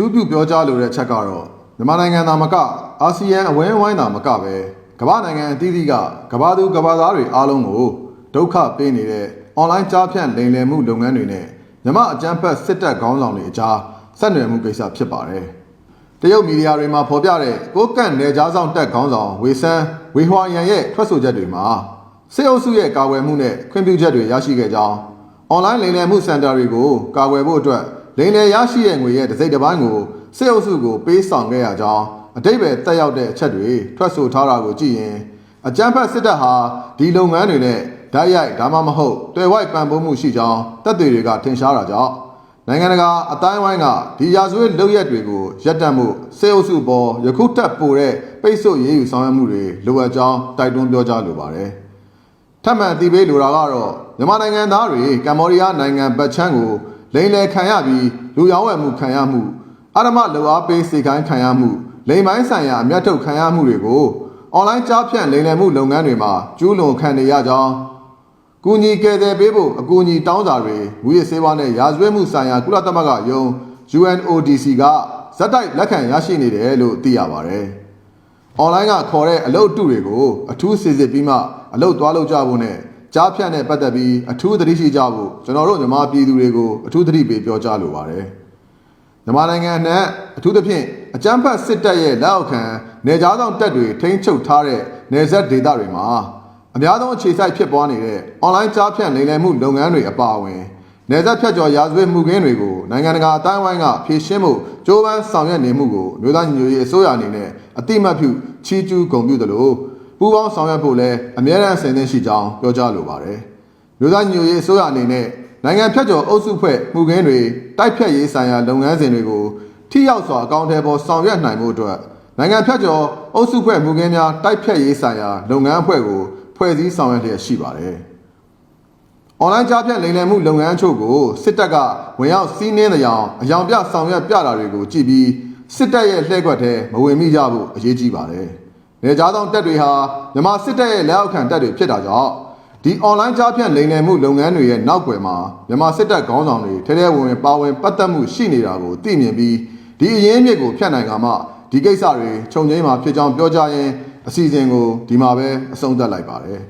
ထူးပြုပြောကြားလိုတဲ့ချက်ကတော့မြန်မာနိုင်ငံသားမကအာဆီယံအဝန်းအဝိုင်းသားမကပဲကမ္ဘာနိုင်ငံအသီးသီးကကမ္ဘာသူကမ္ဘာသားတွေအားလုံးကိုဒုက္ခပေးနေတဲ့အွန်လိုင်းကြားဖြန့်လိမ်လည်မှုလုပ်ငန်းတွေနဲ့မြန်မာအကြမ်းဖက်စစ်တပ်ခေါင်းဆောင်တွေအကြားဆက်နွယ်မှုကိစ္စဖြစ်ပါတယ်။တရုတ်မီဒီယာတွေမှာဖော်ပြတဲ့ကိုကန့်နယ်ကြားဆောင်တက်ခေါင်းဆောင်ဝေဆန်းဝေဟွာရန်ရဲ့ထွက်ဆိုချက်တွေမှာစစ်အုပ်စုရဲ့ကာကွယ်မှုနဲ့ခွင့်ပြုချက်တွေရရှိခဲ့ကြောင်းအွန်လိုင်းလိမ်လည်မှုစင်တာတွေကိုကာကွယ်ဖို့အတွက် လိမ်လည်ရရှိတဲ့ငွေရဲ့တစ်စိတ်တစ်ပိုင်းကိုစစ်အုပ်စုကိုပေးဆောင်ခဲ့ရကြောင်းအတိတ်ပဲတက်ရောက်တဲ့အချက်တွေထွက်ဆိုထားတာကိုကြည့်ရင်အကြမ်းဖက်စစ်တပ်ဟာဒီလုပ်ငန်းတွေနဲ့ဓာတ်ရိုက်ဒါမှမဟုတ်တွေ့ဝိုက်ပံ့ပိုးမှုရှိကြောင်းတပ်တွေကထင်ရှားတာကြောင့်နိုင်ငံတကာအတိုင်းဝိုင်းကဒီရာဇဝတ်လုပ်ရက်တွေကိုရပ်တန့်မှုစေအုပ်စုပေါ်ယခုတက်ပိုတဲ့ပိတ်ဆို့ရေးယူဆောင်ရွက်မှုတွေလိုအပ်ကြောင်းတိုက်တွန်းပြောကြားလိုပါတယ်။ထပ်မံအသိပေးလိုတာကတော့မြန်မာနိုင်ငံသားတွေကမ္ဘောဒီးယားနိုင်ငံဗတ်ချမ်းကို လိမ်လည်ခံရပြီးလူရောင်းဝယ်မှုခံရမှုအဓမ္မလူအားပေးစေခိုင်းခံရမှုလိမ်ပိုင်းဆိုင်ရာအမျက်ထုတ်ခံရမှုတွေကိုအွန်လိုင်းကြားဖြန့်လိမ်လည်မှုလုပ်ငန်းတွေမှာကျူးလွန်ခံနေရကြောင်းကူညီကယ်ဆယ်ပေးဖို့အကူအညီတောင်းစာတွေငွေစေဝါနဲ့ရာဇဝတ်မှုဆိုင်ရာကုလသမဂ္ဂယုံ UNODC ကဇက်တိုက်လက်ခံရရှိနေတယ်လို့သိရပါတယ်။ online ကခေါ်တဲ့အလုပ်အတုတွေကိုအထူးစစ်စစ်ပြီးမှအလုပ်သွားလုပ်ကြဖို့နဲ့ ကြားဖြတ်နဲ့ပတ်သက်ပြီးအထူးသတိရှိကြဖို့ကျွန်တော်တို့မြန်မာပြည်သူတွေကိုအထူးသတိပေးပြောကြားလိုပါတယ်။မြန်မာနိုင်ငံနဲ့အထူးသဖြင့်အကြမ်းဖက်စစ်တပ်ရဲ့လက်အောက်ခံနေကြားဆောင်တပ်တွေထိန်းချုပ်ထားတဲ့နေဆက်ဒေသတွေမှာအများဆုံးအခြေစိုက်ဖြစ်ပွားနေတဲ့အွန်လိုင်းကြားဖြန့်လိမ်လည်မှုလုပ်ငန်းတွေအပါအဝင်နေဆက်ဖြတ်ကျော်ရာဇဝတ်မှုခင်းတွေကိုနိုင်ငံတကာအတိုင်းအဝိုင်းကဖြေရှင်းမှုကြိုးပမ်းဆောင်ရွက်နေမှုကိုမြို့သားညီညွတ်ရေးအစိုးရအနေနဲ့အတိမတ်ပြုချီးကျူးဂုဏ်ပြုသလို ပူးပေါင်းဆောင်ရွက်ဖို့လည်းအမြဲတမ်းအစဉ်သင့်ရှိကြောင်းပြောကြားလိုပါတယ်။မြို့သားညညရေးအစိုးရအနေနဲ့နိုင်ငံဖြတ်ကျော်အုပ်စုဖွဲ့မှုခင်းတွေတိုက်ဖြတ်ရေးဆိုင်ရာလုပ်ငန်းစဉ်တွေကိုထိရောက်စွာအကောင့်ထဲပေါ်ဆောင်ရွက်နိုင်မှုအတွက်နိုင်ငံဖြတ်ကျော်အုပ်စုဖွဲ့မှုခင်းများတိုက်ဖြတ်ရေးဆိုင်ရာလုပ်ငန်းအဖွဲ့ကိုဖွဲ့စည်းဆောင်ရွက်လျက်ရှိပါတယ်။အွန်လိုင်းကြားဖြတ်လိမ်လည်မှုလုပ်ငန်းအချို့ကိုစစ်တပ်ကဝင်ရောက်စီးနင်းတဲ့အောင်အယောင်ပြဆောင်ရွက်ပြတာတွေကိုကြည့်ပြီးစစ်တပ်ရဲ့လှည့်ကွက်ထဲမဝင်မိကြဖို့အရေးကြီးပါတယ်။ နေကြားသောတပ်တွေဟာမြန်မာစစ်တပ်ရဲ့လက်အောက်ခံတပ်တွေဖြစ်တာကြောင့်ဒီ online ကြားဖြန့်လိမ်လည်မှုလုပ်ငန်းတွေရဲ့နောက်ွယ်မှာမြန်မာစစ်တပ်ခေါင်းဆောင်တွေထဲထဲဝင်ဝင်ပါဝင်ပတ်သက်မှုရှိနေတာကိုသိမြင်ပြီးဒီအရင်းအမြစ်ကိုဖျက်နိုင်ကမှဒီကိစ္စတွေခြုံငိမ့်မှာဖြစ်ကြောင်းပြောကြရင်အစီအစဉ်ကိုဒီမှာပဲအဆုံးသတ်လိုက်ပါတယ်